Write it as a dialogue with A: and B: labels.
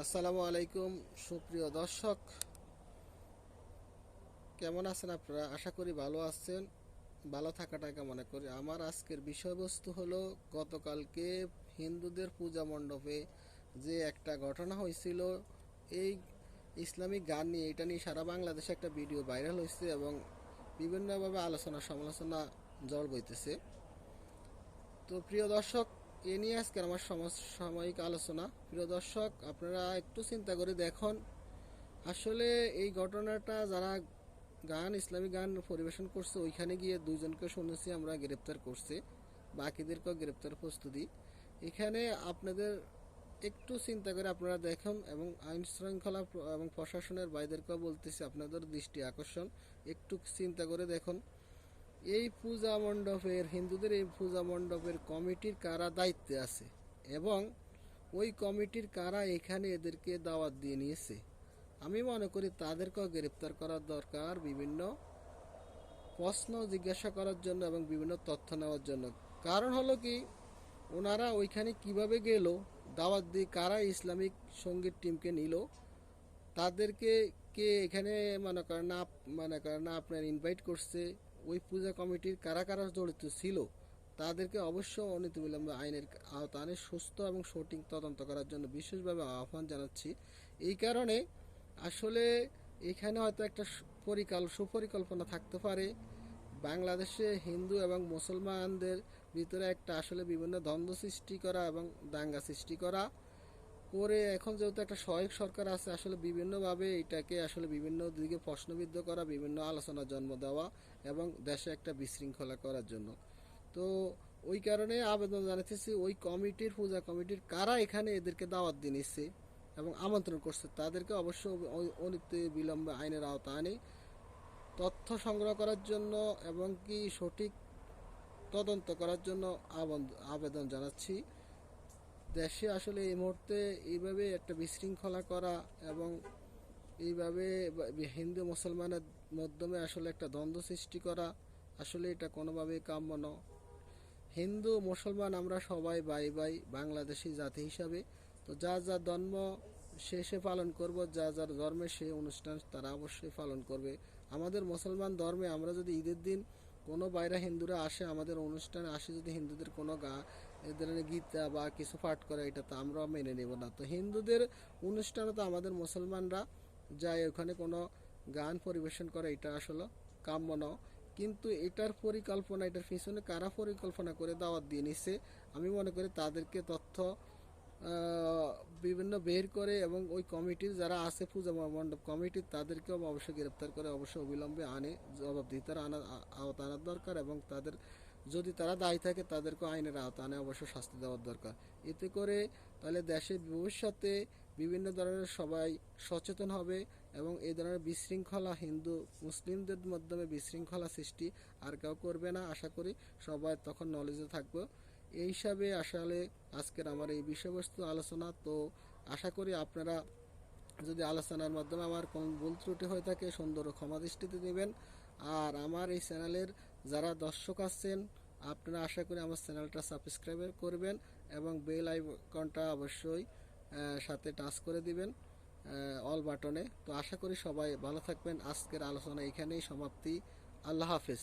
A: আসসালামু আলাইকুম, সুপ্রিয় দর্শক। কেমন আছেন আপনারা? আশা করি ভালো আছেন। ভালো থাকাটাকে মনে করি। আমার আজকের বিষয়বস্তু হলো, গতকালকে হিন্দুদের পূজা মণ্ডপে যে একটা ঘটনা হয়েছিল, এই ইসলামিক গান নিয়ে, এটা নিয়ে সারা বাংলাদেশে একটা ভিডিও ভাইরাল হয়েছে এবং বিভিন্নভাবে আলোচনা সমালোচনা জল বইতেছে। তো প্রিয় দর্শক এ নিয়ে আজকের আমার সমসাময়িক আলোচনা। প্রিয় দর্শক, আপনারা একটু চিন্তা করে দেখুন, আসলে এই ঘটনাটা যারা গান, ইসলামী গান পরিবেশন করছে, ওইখানে গিয়ে দুইজনকে শুনেছি, আমরা গ্রেপ্তার করছে। বাকিদেরকেও গ্রেপ্তার প্রস্তুতি। এখানে আপনাদের একটু চিন্তা করে আপনারা দেখুন, এবং আইন শৃঙ্খলা এবং প্রশাসনের বাইদেরকেও বলতেছি, আপনাদের দৃষ্টি আকর্ষণ। একটু চিন্তা করে দেখুন। এই পূজা মণ্ডপের, হিন্দুদের এই পূজা মণ্ডপের কমিটির কারা দায়িত্বে আছে? এবং ওই কমিটির কারা এখানে এদেরকে দাওয়াত দিয়ে নিয়েছে? আমি মনে করি তাদেরকেও গ্রেপ্তার করার দরকার, বিভিন্ন প্রশ্ন জিজ্ঞাসা করার জন্য এবং বিভিন্ন তথ্য নেওয়ার জন্য। কারণ হলো কি, ওনারা ওইখানে কীভাবে গেল, দাওয়াত দিয়ে কারা ইসলামিক সংগীত টিমকে নিল, তাদেরকে কে এখানে মনে করেন না মনে করেন না আপনার ইনভাইট করছে ওই পূজা কমিটির কারা কারা জড়িত ছিল, তাদেরকে অবশ্য অনতিবিলম্বে আইনের আওতায় সুস্থ এবং সঠিক তদন্ত করার জন্য বিশেষভাবে আহ্বান জানাচ্ছি। এই কারণে আসলে এখানে হয়তো একটা পরিকাল, সুপরিকল্পনা থাকতে পারে। বাংলাদেশে হিন্দু এবং মুসলমানদের ভিতরে একটা আসলে বিভিন্ন দ্বন্দ্ব সৃষ্টি করা এবং দাঙ্গা সৃষ্টি করা। করে এখন যেহেতু একটা সহায়ক সরকার আছে, আসলে বিভিন্নভাবে এটাকে আসলে বিভিন্ন দিকে প্রশ্নবিদ্ধ করা, বিভিন্ন আলোচনা জন্ম দেওয়া এবং দেশে একটা বিশৃঙ্খলা করার জন্য। তো ওই কারণে আবেদন জানাতেছি ওই কমিটির, পূজা কমিটির কারা এখানে এদেরকে দাওয়াত দিয়ে নিচ্ছে এবং আমন্ত্রণ করছে, তাদেরকে অবশ্য অ- অনিতে বিলম্বে আইনের আওতা আনে। তথ্য সংগ্রহ করার জন্য এবং কি সঠিক তদন্ত করার জন্য আবেদন জানাচ্ছি। দেশে আসলে এই মুহূর্তে এইভাবে একটা বিশৃঙ্খলা করা এবং এইভাবে হিন্দু মুসলমানের মাধ্যমে আসলে একটা দ্বন্দ্ব সৃষ্টি করা আসলে এটা কোনোভাবেই কাম্য নয় হিন্দু, মুসলমান আমরা সবাই ভাই ভাই বাংলাদেশি জাতি হিসাবে তো যা যা ধর্ম সে সে পালন করব যা যার ধর্মে সেই অনুষ্ঠান তারা অবশ্যই পালন করবে। আমাদের মুসলমান ধর্মে আমরা যদি ঈদের দিন কোনো বাইরে হিন্দুরা আসে, আমাদের অনুষ্ঠানে আসে যদি হিন্দুদের কোনো গা, এদের গীতা বা কিছু পাঠ করে, এটা তো আমরা মেনে নেব না। তো হিন্দুদের অনুষ্ঠানে তো আমাদের মুসলমানরা যায়, ওখানে কোনো গান পরিবেশন করে, এটা আসলে কাম্য নয়। কিন্তু এটার পরিকল্পনা, এটার পিছনে কারা পরিকল্পনা করে দাওয়াত দিয়ে নিছে, আমি মনে করি তাদেরকে তথ্য বিভিন্ন বের করে এবং ওই কমিটির যারা আছে পূজা মণ্ডপ কমিটির তাদেরকেও অবশ্যই গ্রেপ্তার করে অবশ্যই অবিলম্বে আনে, জবাবদিহিতার আনা আওতা আনার দরকার এবং তাদের যদি তারা দায়ী থাকে তাদেরকে আইনের আওতা আনে, অবশ্যই শাস্তি দেওয়ার দরকার। এতে করে তাহলে দেশের ভবিষ্যতে বিভিন্ন ধরনের সবাই সচেতন হবে এবং এই ধরনের বিশৃঙ্খলা, হিন্দু, মুসলিমদের মাধ্যমে বিশৃঙ্খলা সৃষ্টি আর কেউ করবে না। আশা করি সবাই তখন নলেজে থাকবে। এই হিসাবে আসলে আজকের আমার এই বিষয়বস্তু আলোচনা। তো আশা করি আপনারা যদি আলোচনার মাধ্যমে আমার কোন ভুল ত্রুটি হয়ে থাকে, সুন্দর ক্ষমা দৃষ্টিতে দেবেন আর আমার এই চ্যানেলের যারা দর্শক আছেন, আপনারা আশা করি আমার চ্যানেলটা সাবস্ক্রাইব করবেন এবং বেল আইকনটা অবশ্যই সাথে টাচ করে দিবেন অল বাটনে। তো আশা করি সবাই ভালো থাকবেন। আজকের আলোচনা এখানেই সমাপ্তি। আল্লাহ হাফেজ।